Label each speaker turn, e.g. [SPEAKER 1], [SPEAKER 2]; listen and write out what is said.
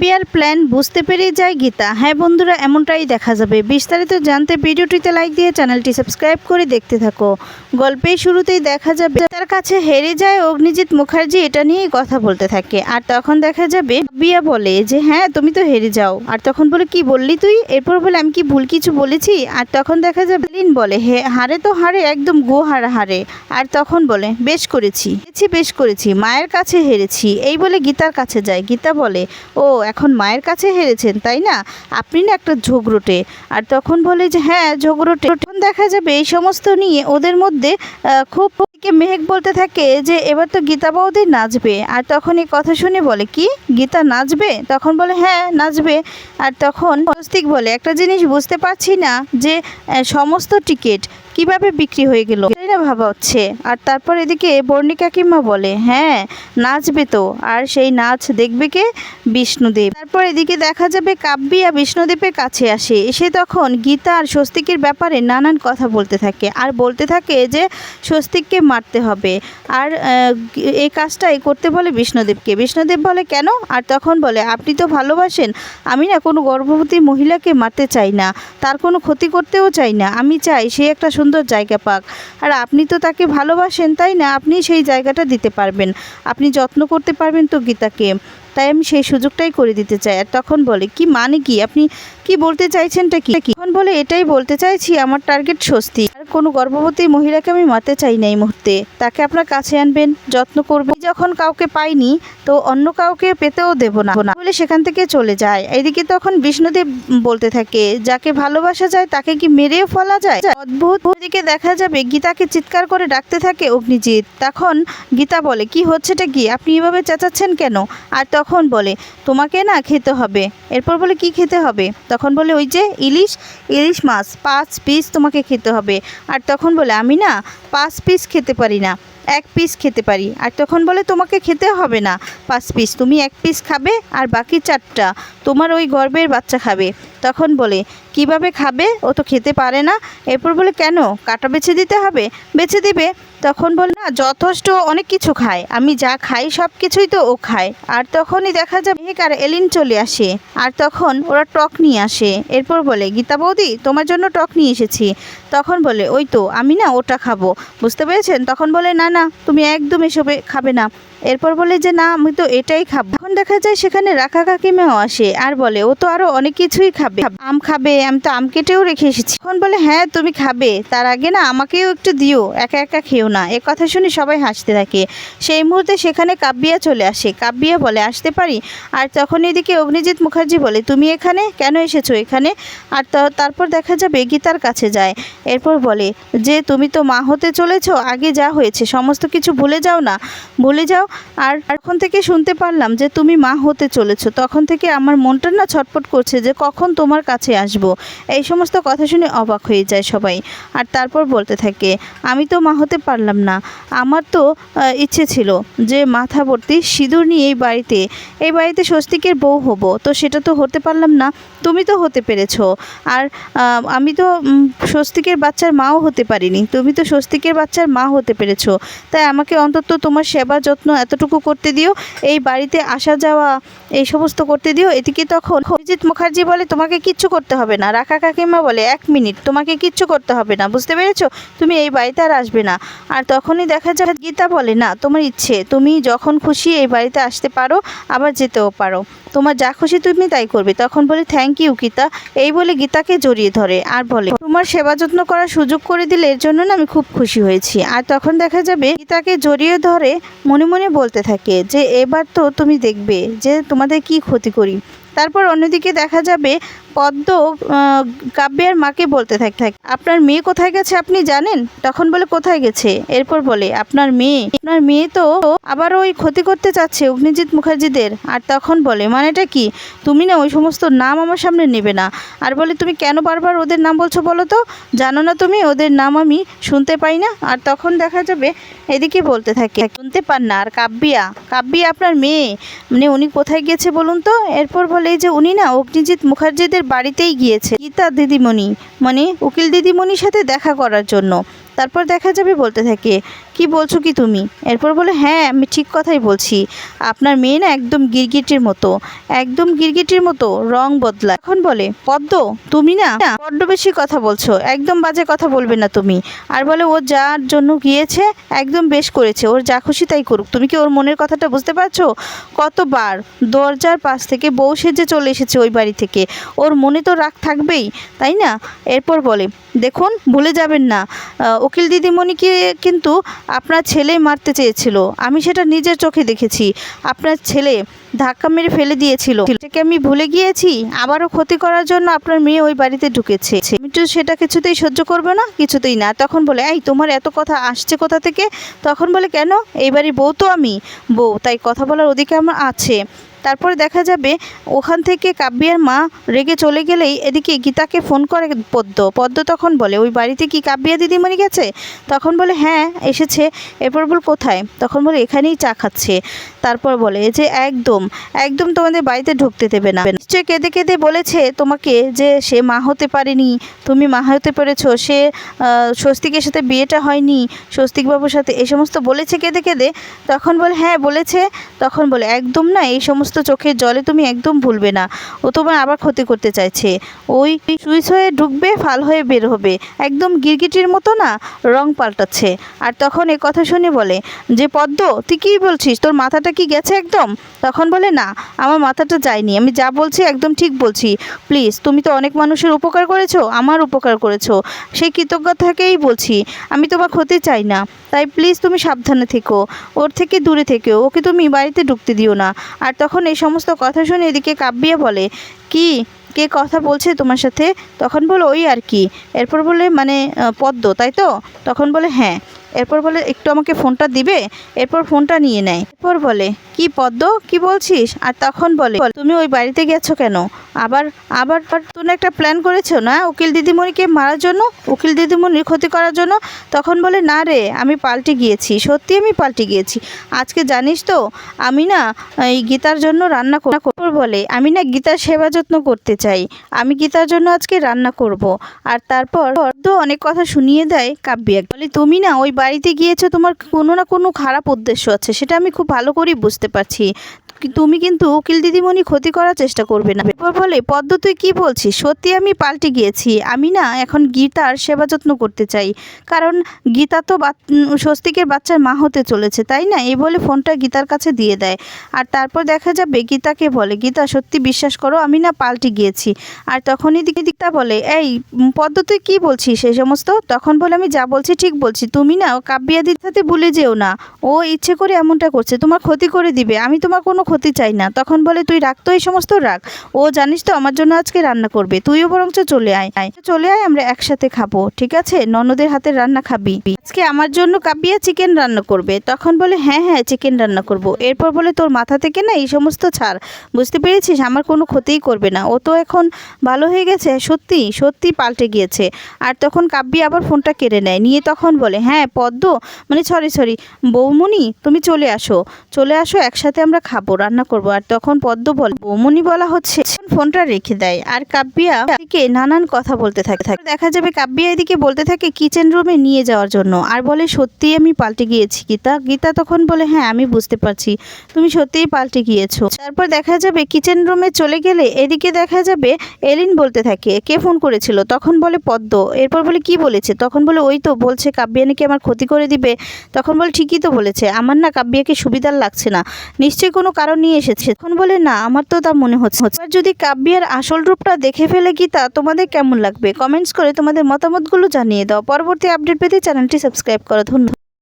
[SPEAKER 1] বিয়ার plan বুঝতে পেরে যায় গীতা। হ্যাঁ বন্ধুরা, এমনটাই দেখা যাবে। বিস্তারিত জানতে ভিডিওটিতে লাইক দিয়ে চ্যানেলটি সাবস্ক্রাইব করে দেখতে থাকো। গল্পের শুরুতেই দেখা যাবে, তার কাছে হেরে যায় অগ্নিজিৎ মুখার্জি এটা নিয়েই কথা বলতে থাকে। আর তখন দেখা যাবে, বিয়া বলে যে হ্যাঁ তুমি তো হেরে যাও। আর তখন বলে, কি বললি তুই? এরপর বলে, আমি কি ভুল কিছু বলেছি? আর তখন দেখা যাবে, লিন বলে, হে, হারে তো হারে, একদম গো হারা হারে। আর তখন বলে, বেশ করেছি বেশ করেছি, মায়ের কাছে হেরেছি। এই বলে গীতার কাছে যায়। গীতা বলে, ও এখন মায়ের কাছে হেরেছেন, তাই না? আপনি না একটা ঝগড়োটে। আর তখন বলে যে হ্যাঁ ঝগড়োটে। দেখা যাবে এই সমস্ত নিয়ে ওদের মধ্যে খুব মেহেক বলতে থাকে যে, এবার তো গীতা বৌদি নাচবে। আর তখন এই কথা শুনে বলে, কি? গীতা নাচবে? তখন বলে হ্যাঁ নাচবে। আর তখন স্বস্তিক বলে, একটা জিনিস বুঝতে পারছি না যে সমস্ত টিকিট কীভাবে বিক্রি হয়ে গেল? এটাই না ভাবা হচ্ছে। আর তারপর এদিকে বর্ণিকা কিম্মা বলে হ্যাঁ নাচবে তো। আর সেই নাচ দেখবে কে? বিষ্ণুদেব। তারপর এদিকে দেখা যাবে কাব্যিয়া বিষ্ণুদেবের কাছে আসে। এসে তখন গীতা আর স্বস্তিকের ব্যাপারে নানান কথা বলতে থাকে। আর বলতে থাকে যে, স্বস্তিককে মারতে হবে। আর এই কাজটাই করতে বলে বিষ্ণুদেবকে। বিষ্ণুদেব বলে, কেন? আর তখন বলে, আপনি তো ভালোবাসেন। আমি না কোনো গর্ভবতী মহিলাকে মারতে চাই না। তার কোনো ক্ষতি করতেও চাই না। আমি চাই সে একটা সুন্দর জায়গা পাক। আর আপনি তো তাকে ভালোবাসেন, তাই না? আপনি সেই জায়গাটা দিতে পারবেন। আপনি যত্ন করতে পারবেন তো গীতাকে। তাই আমি সেই সুযোগটাই করে দিতে চাই। আর তখন বলে, কি মানে কি? আপনি কি বলতে চাইছেনটা কি? তখন বলে, এটাই বলতে চাইছি, আমার টার্গেট স্বস্তি। আর কোনো গর্ভবতী মহিলাকে আমি মারতে চাই না এই মুহূর্তে। তাকে আপনার কাছে আনবেন, যত্ন করবেন। যখন কাউকে পাইনি, তো অন্য কাউকে পেতেও দেব না। বলে সেখান থেকে চলে যায়। এদিকে তখন বিষ্ণুদেব বলতে থাকে, যাকে ভালোবাসা যায়, তাকে কি মেরেও ফলা যায়? অদ্ভুত এদিকে দেখা যাবে, গীতাকে চিৎকার করে ডাকতে থাকে অগ্নিজিৎ। তখন গীতা বলে, কি হচ্ছেটা কি? আপনি এভাবে চেঁচাচ্ছেন কেন? আর তখন বলে, তোমাকে না খেতে হবে। এরপর বলে, কি খেতে হবে? তখন বলে, ওই যে ইলিশ ইলিশ মাছ, পাঁচ পিস তোমাকে খেতে হবে। আর তখন বলে, আমি না পাঁচ পিস খেতে পারি না, এক পিস খেতে পারি। আর তখন বলে, তোমাকে খেতে হবে না পাঁচ পিস, তুমি এক পিস খাবে আর বাকি চারটা তোমার ওই গর্বের বাচ্চা খাবে। তখন বলে, কীভাবে খাবে? ও তো খেতে পারে না। এরপর বলে, কেন? কাটা বেছে দিতে হবে? বেছে দিবে তখন বলে, না, যথেষ্ট অনেক কিছু খায়। আমি যা খাই সব কিছুই তো ও খায়। আর তখনই দেখা যায় মেহেক আর এলিন চলে আসে। আর তখন ওরা টক নিয়ে আসে। এরপর বলে, গীতা বৌদি, তোমার জন্য টক নিয়ে এসেছি। তখন বলে, ওই তো, আমি না ওটা খাব। বুঝতে পেরেছেন? তখন বলে, না না, তুমি একদম এসবে খাবে না। এরপর বলে যে, না, আমি তো এটাই খাব। এখন দেখা যায় সেখানে রাখা কাকিমাও আসে আর বলে, ও তো আরও অনেক কিছুই খাবে। আম খাবে, আমি তো আম কেটেও রেখে এসেছি। এখন বলে হ্যাঁ তুমি খাবে। তার আগে না, আমাকেও একটু দিও। একা একা খেও না। এ কথা শুনে সবাই হাসতে থাকে। সেই মুহূর্তে সেখানে কাব্যিয়া চলে আসে। কাব্যিয়া বলে, আসতে পারি? আর তখন এদিকে অগ্নিজিৎ মুখার্জি বলে, তুমি এখানে? কেন এসেছ এখানে? আর তারপর দেখা যাবে গীতার কাছে যায়। এরপর বলে, যে, তুমি তো মা হতে চলেছো, আগে যা হয়েছে, সমস্ত কিছু ভুলে যাও না। ভুলে যাও আর এখন থেকে শুনতে পারলাম যে তুমি মা হতে চলেছো। তখন থেকে আমার মনটা না ছটফট করছে যে কখন তোমার কাছে আসব। এই সমস্ত কথা শুনে অবাক হয়ে যায় সবাই। আর তারপর বলতে থাকে, আমি তো মা হতে পারলাম না। আমার তো ইচ্ছে ছিল যে মাথা ভর্তি সিঁদুর নিয়ে এই বাড়িতে এই বাড়িতে স্বস্তিকের বউ হব। তো সেটা তো হতে পারলাম না। তুমি তো হতে পেরেছ। আর আমি তো স্বস্তিকের বাচ্চার মাও হতে পারিনি। তুমি তো স্বস্তিকের বাচ্চার মা হতে পেরেছ। তাই আমাকে অন্তত তোমার সেবা যত্ন এতটুকু করতে দিও, এই বাড়িতে আসা যাওয়া, এই সমস্ত করতে দিও, এদিকে তখন অভিজিৎ মুখার্জি বলে, তোমাকে কিচ্ছু করতে হবে না। রাখা কাকিমা বলে, এক মিনিট, তোমাকে কিচ্ছু করতে হবে না, বুঝতে পেরেছ? তুমি এই বাড়িতে আর আসবে না। আর তখনই দেখা যায়, গীতা বলে, না, তোমার ইচ্ছে, তুমি যখন খুশি এই বাড়িতে আসতে পারো, আবার যেতেও পারো। তোমার যা খুশি তুমি তাই করবে। তখন বলে, থ্যাংক ইউ, গীতা। এই বলে গীতাকে জড়িয়ে ধরে আর বলে, তোমার সেবা যত্ন করার সুযোগ করে দিলে এর জন্য না আমি খুব খুশি হয়েছি। আর তখন দেখা যাবে, গীতাকে জড়িয়ে ধরে মনে মনে বলতে থাকে যে এবার তো তুমি দেখবে যে তোমাদের কি ক্ষতি করি। তারপর অন্যদিকে দেখা যাবে পদ্ম কাব্যের মাকে বলতে থাকে থাকে। আপনার মেয়ে কোথায় গেছে আপনি জানেন? তখন বলে, কোথায় গেছে? এরপর বলে, আপনার মেয়ে। আপনার মেয়ে তো আবার ওই ক্ষতি করতে চাচ্ছে অগ্নিজিৎ মুখার্জিদের। আর তখন বলে, মানেটা কি? তুমি না ওই সমস্ত নাম আমার সামনে নেবে না। আর বলে, তুমি কেন বারবার ওদের নাম বলছো বলো তো? জানো না তুমি, ওদের নাম আমি শুনতে পাই না। আর তখন দেখা যাবে, এদিকে বলতে থাকে, শুনতে পান না। আর কাব্যিয়া কাব্যিয়া আপনার মেয়ে। মানে উনি কোথায় গেছে বলুন তো? এরপর বলে যে উনি না অগ্নিজিৎ মুখার্জিদের বাড়িতেই গিয়েছে। গীতা দিদিমণি মানে উকিল দিদিমণির সাথে দেখা করার জন্য। তারপর দেখা যাবে বলতে থাকে, কি বলছো কি তুমি? এরপর বলে হ্যাঁ আমি ঠিক কথাই বলছি। আপনার মেয়ে না একদম গিরগিটির মতো, একদম গিরগিটির মতো, রং বদলায় এখন বলে, পদ্ম, তুমি না বড্ড বেশি কথা বলছো, একদম বাজে কথা বলবে না তুমি। আর বলে, ও যার জন্য গিয়েছে, একদম বেশ করেছে, ওর যা খুশি তাই করুক। তুমি কি ওর মনের কথাটা বুঝতে পারছ? কতবার দরজার পাশ থেকে বউ সেজে চলে এসেছে ওই বাড়ি থেকে। ওর মনে তো রাগ থাকবেই, তাই না? এরপর বলে, দেখুন, ভুলে যাবেন না। উকিল দিদিমণিকে কিন্তু আপনার ছেলে মারতে চেয়েছিল। আমি সেটা নিজের চোখে দেখেছি। আপনার ছেলে ধাক্কা মেরে ফেলে দিয়েছিল। সেটাকে আমি ভুলে গিয়েছি। আবারও ক্ষতি করার জন্য আপনার মেয়ে ওই বাড়িতে ঢুকেছে। তো সেটা কিছুতেই সহ্য করবে না, কিছুতেই না। তখন বলে, এই, তোমার এত কথা আসছে কোথা থেকে? তখন বলে, কেন? এই বাড়ির বউ তো আমি। বউ, তাই কথা বলার অধিকার আমার আছে। তারপরে দেখা যাবে ওখান থেকে কাব্যের মা রেগে চলে গেলেই এদিকে গীতাকে ফোন করে পদ্ম। পদ্ম তখন বলে, ওই বাড়িতে কি কাব্যিয়া দিদিমণি গেছে? তখন বলে হ্যাঁ এসেছে। এরপর বল, কোথায়? তখন বলে, এখানেই চা খাচ্ছে। তারপর বলে যে একদম একদম তোমাদের বাড়িতে ঢুকতে দেবে না। নিশ্চয়ই কেঁদে কেঁদে বলেছে তোমাকে যে সে মা হতে পারেনি। তুমি মা হতে পেরেছ। সে স্বস্তিকের সাথে বিয়েটা হয়নি। স্বস্তিকবাবুর সাথে এই সমস্ত বলেছে কেঁদে কেঁদে। তখন বলে হ্যাঁ বলেছে। তখন বলে, একদম না, এই সমস্ত চোখের জলে তুমি একদম ভুলবে না। ও তোমার আবার ক্ষতি করতে চাইছে। ওই সুইচ হয়ে ঢুকবে, ফাল হয়ে বের হবে। একদম গিরগিটির মতো না, রং পাল্টাচ্ছে। আর তখন এ কথা শুনে বলে, যে পদ্ম, তুই কী বলছিস? তোর মাথাটা কি গেছে একদম? তখন বলে, না, আমার মাথাটা যায়নি। আমি যা বলছি একদম ঠিক বলছি। প্লিজ, তুমি তো অনেক মানুষের উপকার করেছ, আমার উপকার করেছ। সেই কৃতজ্ঞতাকেই বলছি। আমি তোমার ক্ষতি চাই না। তাই প্লিজ তুমি সাবধানে থেকো। ওর থেকে দূরে থেকেও। ওকে তুমি বাড়িতে ঢুকতে দিও না। আর তখন এই সমস্ত কথা শুনে এদিকে কাব্যিয়া বলে, কি? কে কথা বলছে তোমার সাথে? তখন বলে, ওই আর কি। এরপর বলে মানে পদ্ম, তাই তো? তখন বলে হ্যাঁ। এরপর বলে, একটু আমাকে ফোনটা দিবে? এরপর ফোনটা নিয়ে নেয়। এরপর বলে, কি পদ্ম? কি বলছিস? আর তখন বলে, তুমি ওই বাড়িতে গেছো কেন? আবার আবার তুমি একটা প্ল্যান করেছ না উকিল দিদিমণিকে মারার জন্য? উকিল দিদিমণির ক্ষতি করার জন্য? তখন বলে, না রে, আমি পাল্টে গিয়েছি। সত্যি আমি পাল্টে গিয়েছি। আজকে জানিস তো, আমি না, এই গীতার জন্য রান্না কর- করব বলে, আমি না গীতার সেবা যত্ন করতে চাই। আমি গীতার জন্য আজকে রান্না করব। আর তারপর তো অনেক কথা শুনিয়ে দেয় কাব্যিয়া বলে, তুমি না ওই বাড়িতে গিয়েছো, তোমার কোনো না কোনো খারাপ উদ্দেশ্য আছে, সেটা আমি খুব ভালো করেই বুঝতে পারছি। তুমি কিন্তু উকিল দিদিমণি ক্ষতি করার চেষ্টা করবে না। এরপর বলে, পদ্ম, তুই কি বলছিস? সত্যি আমি পাল্টে গিয়েছি। আমি না এখন গীতার সেবা যত্ন করতে চাই। কারণ গীতা তো স্বস্তিকের বাচ্চার মা হতে চলেছে, তাই না? এই বলে ফোনটা গীতার কাছে দিয়ে দেয়। আর তারপর দেখা যাবে গীতাকে বলে, গীতা, সত্যি বিশ্বাস করো, আমি না পাল্টে গিয়েছি। আর তখনই গীতা বলে, এই পদ্ম, তুই কী বলছিস সেই সমস্ত? তখন বলে, আমি যা বলছি ঠিক বলছি। তুমি না কাব্যিয়া সাথে ভুলে যেও না। ও ইচ্ছে করে এমনটা করছে। তোমার ক্ষতি করে দিবে। আমি তোমার কোনো ক্ষতি চাই না। তখন বলে, তুই রাখ তো, এই সমস্ত রাখ। ও জানিস তো, আমার জন্য আজকে রান্না করবে। তুইও বরঞ্চ চলে আয়। চলে আয়, আমরা একসাথে খাব। ঠিক আছে? ননদের হাতের রান্না খাবি। আজকে আমার জন্য কাব্যিয়া চিকেন রান্না করবে। তখন বলে হ্যাঁ হ্যাঁ চিকেন রান্না করব। এরপর বলে, তোর মাথা থেকে না এই সমস্ত ছাড়। বুঝতে পেরেছিস? আমার কোনো ক্ষতিই করবে না। ও তো এখন ভালো হয়ে গেছে? সত্যি সত্যি পাল্টে গিয়েছে। আর তখন কাব্যি আবার ফোনটা কেড়ে নেয়। নিয়ে তখন বলে হ্যাঁ পদ্ম মানে সরি সরি, বৌমণি, তুমি চলে আসো। চলে আসো, একসাথে আমরা খাব। রান্না করব। আর তখন পদ্ম বলে বৌমণি বলা হচ্ছে ফোনটা রেখে দেয়। আর কাব্যিয়া এদিকে নানান কথা বলতে থাকে। থাকে দেখা যাবে কাব্যিয়া এদিকে বলতে থাকে, কিচেন রুমে নিয়ে যাওয়ার জন্য। আর বলে, সত্যিই আমি পাল্টে গিয়েছি, গীতা। গীতা তখন বলে হ্যাঁ আমি বুঝতে পারছি, তুমি সত্যিই পাল্টে গিয়েছো। তারপর দেখা যাবে কিচেন রুমে চলে গেলে এদিকে দেখা যাবে এলিন বলতে থাকে, কে ফোন করেছিল? তখন বলে, পদ্ম। এরপর বলে, কি বলেছে? তখন বলে, ওই তো বলছে, কাব্যিয়া নাকি আমার ক্ষতি করে দিবে। তখন বলে, ঠিকই তো বলেছে। আমার না কাব্যিয়াকে সুবিধার লাগছে না। নিশ্চয়ই কোনো কারণ নিয়ে এসেছে। তখন বলে, না, আমার তো তা মনে হচ্ছে এবার যদি কাব্যের আসল রূপটা দেখে ফেলে গীতা, তোমাদের কেমন লাগবে? কমেন্টস করে তোমাদের মতামতগুলো জানিয়ে দাও। পরবর্তী আপডেট পেতে চ্যানেলটি সাবস্ক্রাইব করো। ধন্যবাদ।